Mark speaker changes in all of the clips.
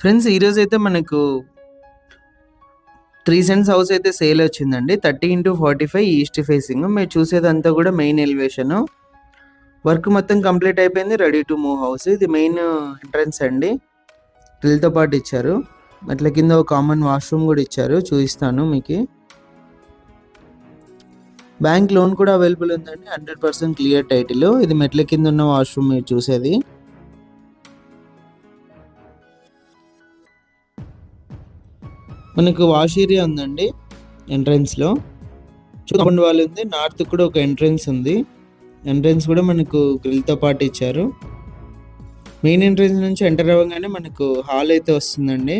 Speaker 1: Friends ఈరోజు అయితే మనకు త్రీ సెంట్స్ హౌస్ అయితే సేల్ వచ్చిందండి. Thirty into forty five east facing మీరు చూసేదంతా కూడా మెయిన్ ఎలివేషన్ వర్క్ మొత్తం కంప్లీట్ అయిపోయింది. రెడీ టు మూవ్ హౌస్ ఇది మెయిన్ ఎంట్రన్స్ అండి. తో పాటు ఇచ్చారు. అట్లా కింద ఒక కామన్ వాష్రూమ్ కూడా ఇచ్చారు. చూపిస్తాను మీకు. బ్యాంక్ లోన్ కూడా అవైలబుల్ ఉందండి. హండ్రెడ్ పర్సెంట్ క్లియర్ టైటిల్ ఇది మెట్ల కింద ఉన్న వాష్రూమ్ మీరు చూసేది. మనకు వాష్ ఏరియా ఉందండి ఎంట్రన్స్లో చూపండి వాళ్ళు ఉంది నార్త్ కూడా ఒక ఎంట్రన్స్ ఉంది. ఎంట్రన్స్ కూడా మనకు గ్రిల్తో పాటు ఇచ్చారు. మెయిన్ ఎంట్రన్స్ నుంచి ఎంటర్ అవ్వగానే మనకు హాల్ అయితే వస్తుందండి.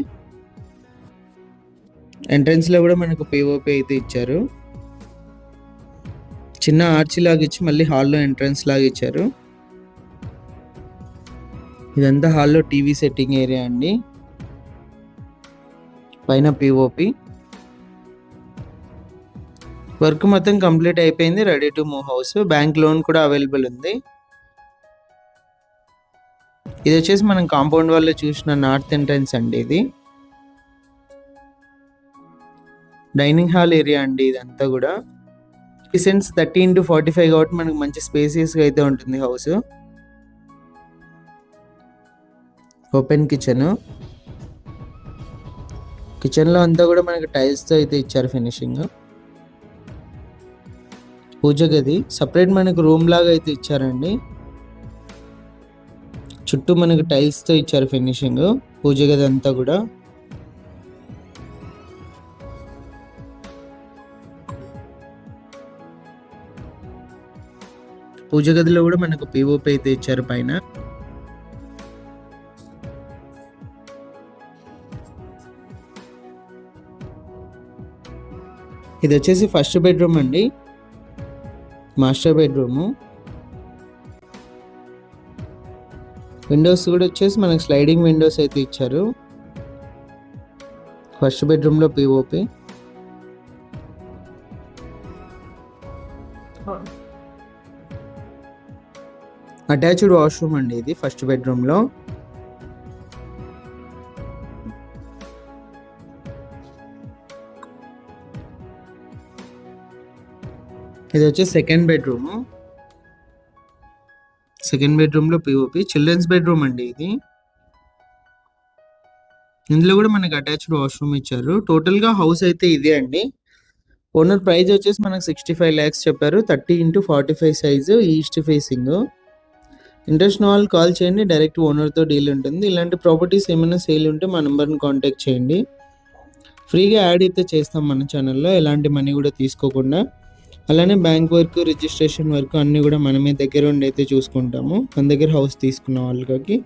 Speaker 1: ఎంట్రన్స్లో కూడా మనకు పిఓపి అయితే ఇచ్చారు. చిన్న ఆర్చి లాగా ఇచ్చి మళ్ళీ హాల్లో ఎంట్రన్స్ లాగా ఇచ్చారు. ఇదంతా హాల్లో టీవీ సెట్టింగ్ ఏరియా అండి. పైన పిఓపి వర్క్ మొత్తం కంప్లీట్ అయిపోయింది ready to move house bank loan కూడా అవైలబుల్ ఉంది. ఇది వచ్చేసి మనం కాంపౌండ్ వాళ్ళు చూసిన నార్త్ ఎంట్రన్స్ అండి ఇది. డైనింగ్ హాల్ ఏరియా అండి ఇదంతా కూడా. Cents thirty into forty five కాబట్టి మనకు మంచి స్పేసియస్గా అయితే ఉంటుంది హౌస్ ఓపెన్ కిచెన్ కిచెన్లో అంతా కూడా మనకి టైల్స్తో అయితే ఇచ్చారు ఫినిషింగ్. పూజ గది సపరేట్ మనకు రూమ్ లాగా అయితే ఇచ్చారండి. చుట్టూ మనకు టైల్స్తో ఇచ్చారు ఫినిషింగ్ పూజ గది అంతా కూడా. పూజ గదిలో కూడా మనకు పిఓపి అయితే ఇచ్చారు పైన. ఇది వచ్చేసి ఫస్ట్ బెడ్రూమ్ అండి. మాస్టర్ బెడ్రూము విండోస్ కూడా వచ్చేసి మనకి స్లైడింగ్ విండోస్ అయితే ఇచ్చారు. ఫస్ట్ బెడ్రూమ్లో పిఓపి అటాచ్డ్ వాష్రూమ్ అండి ఇది ఫస్ట్ బెడ్రూమ్లో ఇది వచ్చి సెకండ్ బెడ్రూమ్ సెకండ్ బెడ్రూమ్లో పిఓపి చిల్డ్రన్స్ బెడ్రూమ్ అండి ఇది. ఇందులో కూడా మనకి అటాచ్డ్ వాష్రూమ్ ఇచ్చారు. టోటల్గా హౌస్ అయితే ఇదే అండి. ఓనర్ ప్రైస్ వచ్చేసి మనకు సిక్స్టీ ఫైవ్ ల్యాక్స్ చెప్పారు. Thirty into forty five size east facing interest వాళ్ళు కాల్ చేయండి. డైరెక్ట్ ఓనర్తో డీల్ ఉంటుంది. ఇలాంటి ప్రాపర్టీస్ ఏమైనా సేల్ ఉంటే మా నెంబర్ని కాంటాక్ట్ చేయండి. ఫ్రీగా యాడ్ అయితే చేస్తాం మన ఛానల్లో ఎలాంటి మనీ కూడా తీసుకోకుండా. అలానే బ్యాంక్ వర్క్ రిజిస్ట్రేషన్ వర్క్ అన్నీ కూడా మనమే దగ్గర ఉండి అయితే చూసుకుంటాము. మన దగ్గర హౌస్ తీసుకున్న వాళ్ళకి.